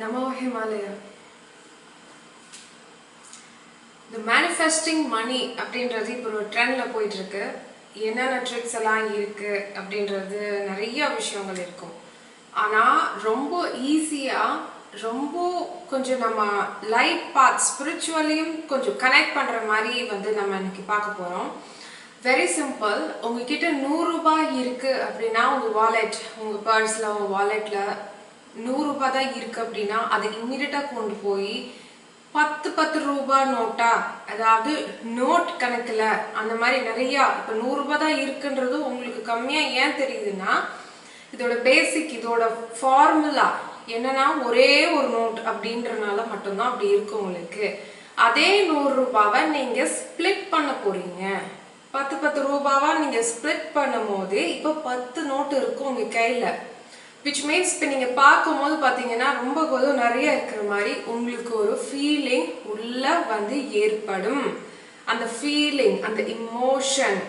நமோ ஹிமாலயா. இந்த மேனிஃபெஸ்டிங் மணி அப்படின்றது இப்போ ஒரு ட்ரெண்டில் போயிட்டுருக்கு. என்னென்ன ட்ரிக்ஸ் எல்லாம் இருக்குது அப்படின்றது நிறைய விஷயங்கள் இருக்கும். ஆனால் ரொம்ப ஈஸியாக ரொம்ப கொஞ்சம் நம்ம லைட் பாத் ஸ்பிரிச்சுவலையும் கொஞ்சம் கனெக்ட் பண்ணுற மாதிரி வந்து நம்ம இன்னைக்கு பார்க்க போகிறோம் வெரி சிம்பிள் உங்ககிட்ட நூறுரூபா இருக்குது அப்படின்னா உங்கள் வாலெட் உங்கள் பர்ஸில் உங்கள் வாலெட்டில் நூறுரூபா தான் இருக்குது அப்படின்னா அதை இம்மிடியட்டாக கொண்டு போய் பத்து பத்து ரூபா நோட்டா அதாவது நோட் கணக்கில் அந்த மாதிரி நிறையா இப்போ நூறுரூபா தான் இருக்குன்றது உங்களுக்கு கம்மியாக ஏன் தெரியுதுன்னா இதோட பேசிக் இதோட ஃபார்முலா என்னன்னா ஒரே ஒரு நோட் அப்படின்றனால மட்டும்தான் அப்படி இருக்கு உங்களுக்கு. அதே நூறு ரூபாவை நீங்க ஸ்பிளிட் பண்ண போறீங்க. பத்து பத்து ரூபாவா நீங்க ஸ்பிளிட் பண்ணும் போது இப்போ பத்து நோட்டு இருக்கும் உங்க கையில. விச் மீன்ஸ் இப்போ நீங்கள் பார்க்கும்போது பார்த்தீங்கன்னா ரொம்ப கொஞ்சம் நிறைய இருக்கிற மாதிரி உங்களுக்கு ஒரு ஃபீலிங் உள்ள வந்து ஏற்படும். அந்த ஃபீலிங் அந்த இமோஷன்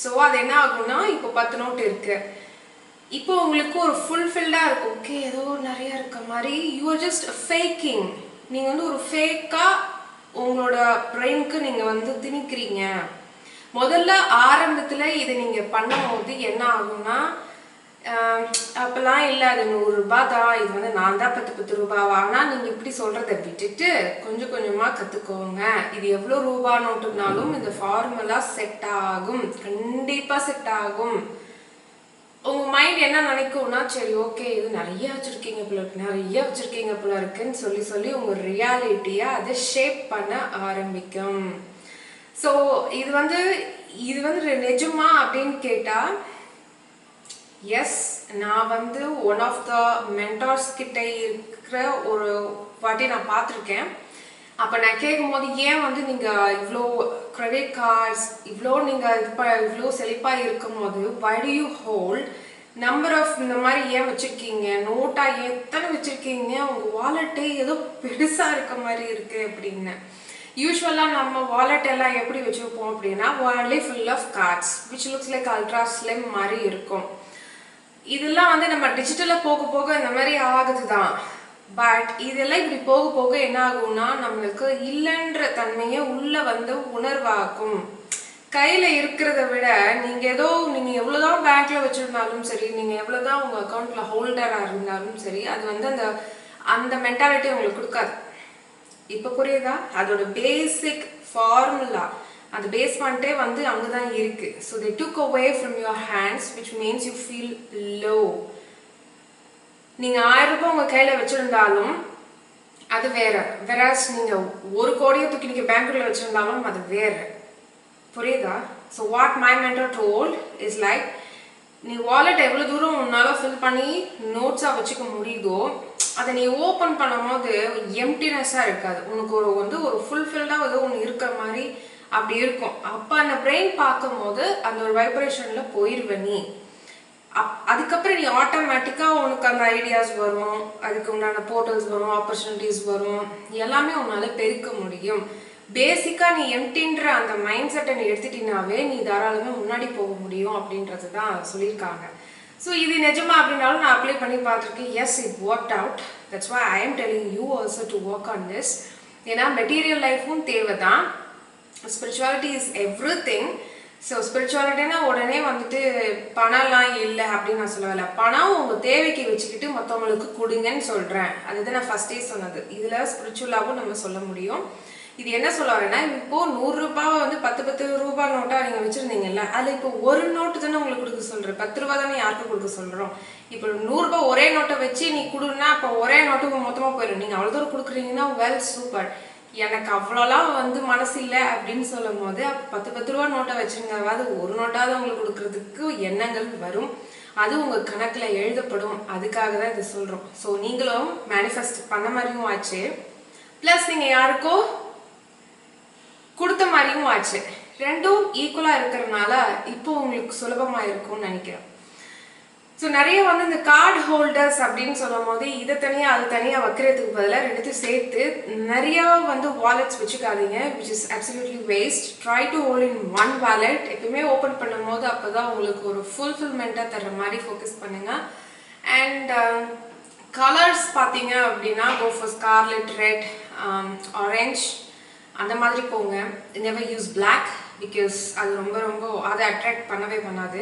ஸோ அது என்ன ஆகும்னா இப்போ பத்து நோட் இருக்கு. இப்போ உங்களுக்கு ஒரு ஃபுல்ஃபில்டாக இருக்கும். ஓகே ஏதோ நிறைய இருக்க மாதிரி யூஆர் ஜஸ்ட் ஃபேக்கிங் நீங்கள் வந்து ஒரு ஃபேக்காக உங்களோட பிரெயினுக்கு நீங்கள் வந்து திணிக்கிறீங்க. முதல்ல ஆரம்பத்தில் இதை நீங்கள் பண்ணும்போது என்ன ஆகும்னா அப்போல்லாம் இல்லை அது நூறுரூபா தான் இது வந்து நான் தான் பத்து பத்து ரூபாவா ஆனால் நீங்கள் இப்படி சொல்கிறத விட்டுட்டு கொஞ்சம் கொஞ்சமாக கற்றுக்கோங்க இது எவ்வளோ ரூபா நோட்டுனாலும் இந்த ஃபார்முலா செட் ஆகும். கண்டிப்பாக செட் ஆகும். உங்கள் மைண்ட் என்ன நினைக்கும்னா சரி ஓகே இது நிறைய வச்சுருக்கீங்க போல இருக்கு நிறைய வச்சுருக்கீங்க போல இருக்குன்னு சொல்லி சொல்லி உங்கள் ரியாலிட்டியை அதை ஷேப் பண்ண ஆரம்பிக்கும். ஸோ இது வந்து இது வந்து நிஜமா அப்படின்னு கேட்டால் எஸ் நான் வந்து ஒன் ஆஃப் த மென்டார்ஸ் கிட்ட இருக்கிற ஒரு வாட்டி நான் பார்த்துருக்கேன். அப்போ நான் கேட்கும்போது ஏன் வந்து நீங்கள் இவ்வளோ கிரெடிட் கார்ட்ஸ் இவ்வளோ நீங்கள் இது ப இவ்வளோ செழிப்பாக இருக்கும்போது போது do you hold number of இந்த மாதிரி ஏன் வச்சுருக்கீங்க? நோட்டாக எத்தனை வச்சுருக்கீங்க? உங்கள் வாலெட்டே ஏதோ பெருசாக இருக்க மாதிரி இருக்குது அப்படின்னு. யூஸ்வலாக நம்ம வாலெட் எல்லாம் எப்படி வச்சுருப்போம் அப்படின்னா wallet full of cards which looks like ultra slim மாதிரி இருக்கும். இதெல்லாம் வந்து நம்ம டிஜிட்டலாக போக போக இந்த மாதிரி ஆகுது தான் பட் இதெல்லாம் இப்படி போக போக என்ன ஆகும்னா நம்மளுக்கு இல்லைன்ற தன்மையை உள்ள வந்து உணர்வாக்கும் கையில் இருக்கிறத விட நீங்கள் ஏதோ நீங்கள் எவ்வளோதான் பேங்க்கில் வச்சுருந்தாலும் சரி நீங்கள் எவ்வளோதான் உங்கள் அக்கௌண்ட்டில் ஹோல்டராக இருந்தாலும் சரி அது வந்து அந்த அந்த மென்டாலிட்டி உங்களுக்கு கொடுக்காது. இப்போ புரியுதா? அதோட பேசிக் ஃபார்முலா அந்த பேஸ் பண்ணிட்டே வந்து அங்கே தான் இருக்கு. So they took away from your hands which means you feel low நீங்கள் ஆயிரம் ரூபாய் உங்கள் கையில் வச்சுருந்தாலும் அது வேற. வெராஸ் நீங்கள் ஒரு கோடியை தூக்கி நீங்கள் பேங்க்குள்ள வச்சுருந்தாலும் அது வேற. புரியுதா? So what my mentor told is like நீ வாலெட் எவ்வளோ தூரம் உன்னால் ஃபில் பண்ணி நோட்ஸாக வச்சுக்க முடியுதோ அதை நீ ஓப்பன் பண்ணும்போது எம்டினஸ்ஸாக இருக்காது. உனக்கு ஒரு வந்து ஒரு ஃபுல்ஃபில்டாக ஏதோ ஒன்று இருக்கிற மாதிரி அப்படி இருக்கும். அப்போ அந்த பிரெயின் பார்க்கும்போது அந்த ஒரு வைப்ரேஷனில் போயிடுவ நீ. அப் அதுக்கப்புறம் நீ ஆட்டோமேட்டிக்காக உனக்கு அந்த ஐடியாஸ் வரும். அதுக்கு உண்டான போர்ட்டல்ஸ் வரும் ஆப்பர்ச்சுனிட்டிஸ் வரும். எல்லாமே உன்னால் பெருக்க முடியும். பேசிக்காக நீ எம்டின்ற அந்த மைண்ட் செட்டை நீ எடுத்துட்டினாவே நீ தாராளமே முன்னாடி போக முடியும் அப்படின்றது தான் சொல்லியிருக்காங்க. ஸோ இது நிஜமா அப்படின்னாலும் நான் அப்ளை பண்ணி பார்த்துருக்கேன். Yes it work out that's why I am telling you also to work on this ஏன்னா மெட்டீரியல் லைஃப்பும் தேவை தான் spirituality is everything so ஸ்பிரிச்சுவாலிட்டினா உடனே வந்துட்டு பணம்லாம் இல்லை அப்படின்னு நான் சொல்லவில்ல. பணம் உங்கள் தேவைக்கு வச்சுக்கிட்டு மற்றவங்களுக்கு கொடுங்கன்னு சொல்கிறேன் அதுதான் நான் ஃபஸ்ட்டே சொன்னது. இதில் ஸ்பிரிச்சுவலாகவும் நம்ம சொல்ல முடியும். இது என்ன சொல்ல வரேன்னா இப்போ நூறுரூபாவை வந்து பத்து பத்து ரூபா நோட்டா நீங்க வச்சிருந்தீங்கல்ல அதுல இப்போ ஒரு நோட்டு தானே உங்களுக்கு கொடுக்க சொல்றேன். பத்து ரூபாய் தானே யாருக்கு கொடுக்க சொல்றோம்? இப்போ நூறுரூபா ஒரே நோட்டை வச்சு நீ கொடுன்னா அப்போ ஒரே நோட்டு மொத்தமாக போயிடும். நீங்க அவ்வளோ தூரம் கொடுக்குறீங்கன்னா வெல் சூப்பர் எனக்கு அவ்வளோலாம் வந்து மனசு இல்லை அப்படின்னு சொல்லும் போது பத்து பத்து ரூபா நோட்டை வச்சிருந்தாவது ஒரு நோட்டாவது உங்களுக்கு கொடுக்கறதுக்கு எண்ணங்கள் வரும். அது உங்கள் கணக்கில் எழுதப்படும். அதுக்காக தான் இதை சொல்கிறோம் ஸோ நீங்களும் மேனிஃபெஸ்ட் பண்ண மாதிரியும் ஆச்சு. ப்ளஸ் நீங்கள் யாருக்கோ கொடுத்த மாதிரியும் ஆச்சு. ரெண்டும் ஈக்குவலாக இருக்கிறதுனால இப்போ உங்களுக்கு சுலபமாக இருக்கும்னு நினைக்கிறேன். ஸோ நிறைய வந்து இந்த கார்டு ஹோல்டர்ஸ் அப்படின்னு சொல்லும் போது இதை தனியாக அது தனியாக வைக்கிறதுக்கு பதிலாக ரெண்டுத்தையும் சேர்த்து நிறையா வந்து வாலெட்ஸ் வச்சுக்காதீங்க which is absolutely waste try to hold in one wallet எப்பயுமே ஓப்பன் பண்ணும் போது அப்போ தான் உங்களுக்கு ஒரு ஃபுல்ஃபில்மெண்ட்டாக தர்ற மாதிரி ஃபோக்கஸ் பண்ணுங்கள் அண்ட் கலர்ஸ் பார்த்தீங்க அப்படின்னா go for scarlet red orange அந்த மாதிரி போங்க. நெவர் யூஸ் பிளாக் பிகாஸ் அது ரொம்ப ரொம்ப அதை அட்ராக்ட் பண்ணவே பண்ணாது.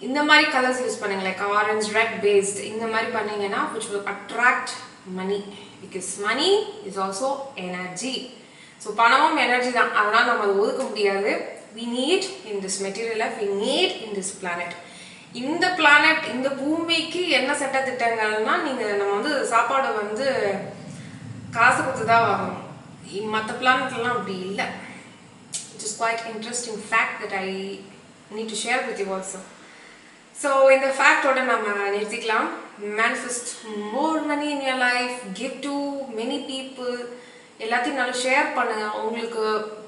இந்த மாதிரி கலர்ஸ் யூஸ் பண்ணுங்க லைக் ஆரஞ்ச் ரெட் பேஸ்ட் இந்த மாதிரி பண்ணீங்கன்னா which will attract money because money is also energy so பணமும் எனர்ஜி தான். அதனால் நம்ம அதை ஒதுக்க முடியாது. வி நீட் இன் திஸ் மெட்டீரியலை we need in this planet இந்த பிளானட் இந்த பூமிக்கு என்ன சட்ட திட்டங்கள்னா நீங்கள் நம்ம வந்து சாப்பாடை வந்து காசு கொடுத்து தான் வாங்கணும் மற்ற பிளானட்லாம் அப்படி இல்லை. It is quite interesting fact that I need to share with you also so இந்த ஃபேக்டோட நம்ம நிறுத்திக்கலாம் manifest more money in your life give to many people எல்லாத்தையும் நல்லா ஷேர் பண்ணுங்க உங்களுக்கு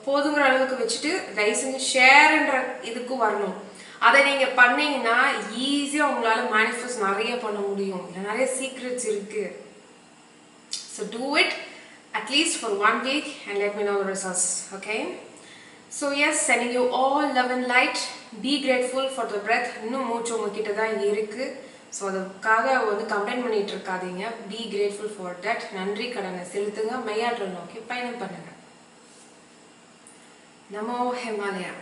போதுங்கிற அளவுக்கு வச்சுட்டு தயவு செஞ்சு ஷேர்ன்ற இதுக்கு வரணும் அதை நீங்கள் பண்ணீங்கன்னா ஈஸியாக உங்களால் மேனிஃபெஸ்ட் நிறைய பண்ண முடியும் இல்லை நிறைய சீக்ரெட்ஸ் இருக்குது So do it at least for one week and let me know the results. Okay? So yes, sending you all love and light. Be grateful for the breath. இன்னும் மூச்சு உங்ககிட்ட தான் இருக்கு. ஸோ அதுக்காக வந்து கம்ப்ளைண்ட் பண்ணிட்டு இருக்காதீங்க. பி கிரேட்ஃபுல் ஃபார் தட் நன்றி கடனை செலுத்துங்க. மையாற்றல் நோக்கி பயணம் பண்ணுங்க. நமோ ஹிமாலயா.